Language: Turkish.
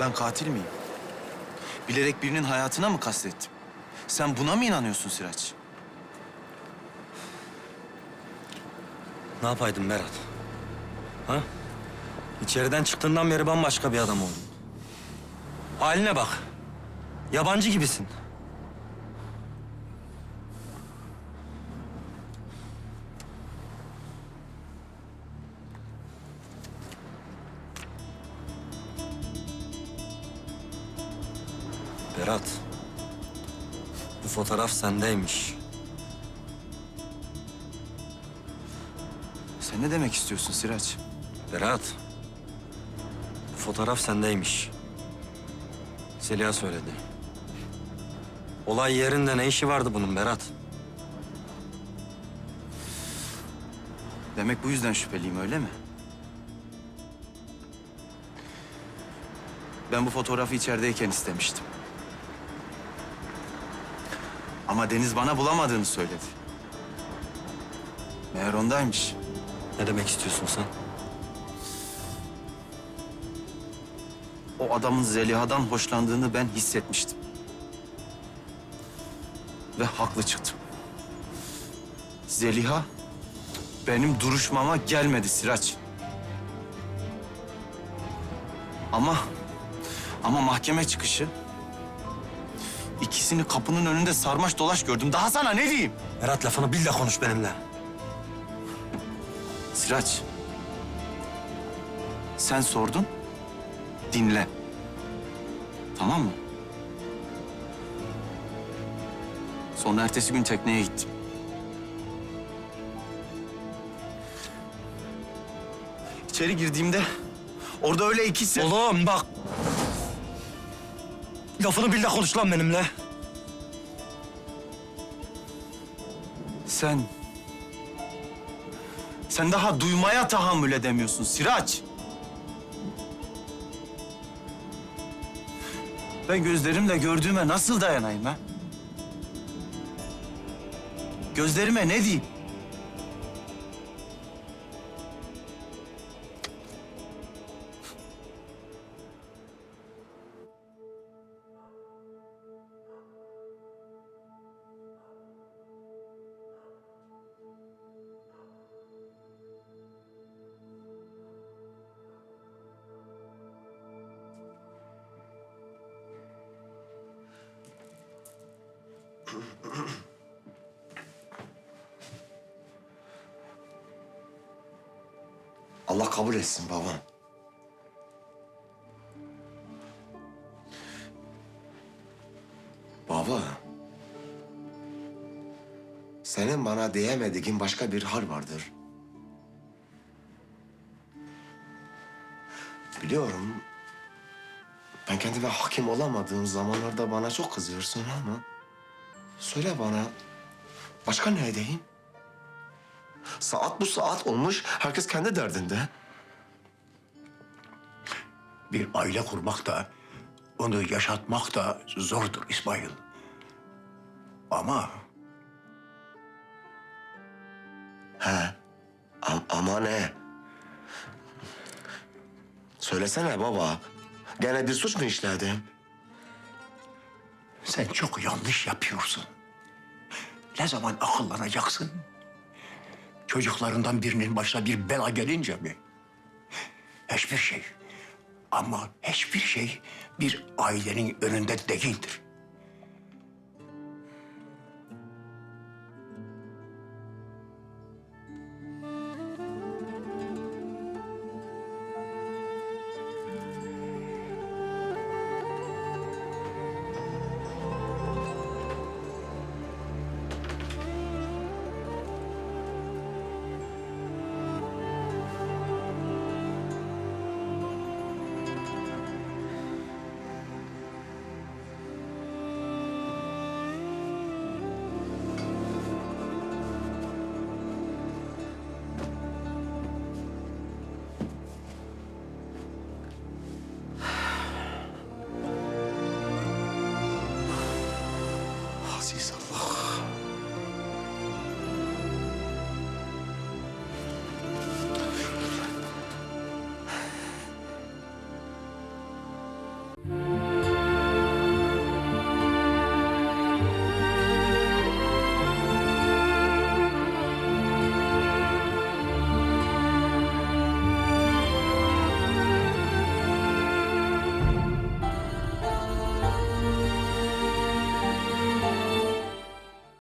Ben katil miyim? Bilerek birinin hayatına mı kastettim? Sen buna mı inanıyorsun Siraç? Ne yapaydın Berat? Ha? İçeriden çıktığından beri bambaşka bir adam oldun. Haline bak. Yabancı gibisin. Berat. Bu fotoğraf sendeymiş. Sen ne demek istiyorsun Siraç? Berat. Bu fotoğraf sendeymiş. Zeliha söyledi. Olay yerinde ne işi vardı bunun Berat? Demek bu yüzden şüpheliyim öyle mi? Ben bu fotoğrafı içerideyken istemiştim. Ama Deniz bana bulamadığını söyledi. Meğer ondaymış. Ne demek istiyorsun sen? O adamın Zeliha'dan hoşlandığını ben hissetmiştim. Ve haklı çıktım. Zeliha benim duruşmama gelmedi Siraç. Ama ama mahkeme çıkışı ikisini kapının önünde sarmaş dolaş gördüm. Daha sana ne diyeyim? Berat lafını bil de konuş benimle. Sıraç. Sen sordun. Dinle. Tamam mı? Sonra ertesi gün tekneye gittim. İçeri girdiğimde orada öyle ikisi... Oğlum bak. Lafını bil de konuş lan benimle. Sen... Sen daha duymaya tahammül edemiyorsun Siraç. Ben gözlerimle gördüğüme nasıl dayanayım ha? Gözlerime ne diyeyim? Allah kabul etsin babam. Baba. Senin bana diyemediğin başka bir hal vardır. Biliyorum. Ben kendime hakim olamadığım zamanlarda bana çok kızıyorsun ama... Söyle bana, başka ne edeyim? Saat bu saat olmuş, herkes kendi derdinde. Bir aile kurmak da, onu yaşatmak da zordur İsmail. Ama He. Am- ama ne? Söylesene baba. Gene bir suç mu işledim? Sen çok yanlış yapıyorsun. Ne zaman akıllanacaksın? Çocuklarından birinin başına bir bela gelince mi? Hiçbir şey. Ama hiçbir şey bir ailenin önünde değildir.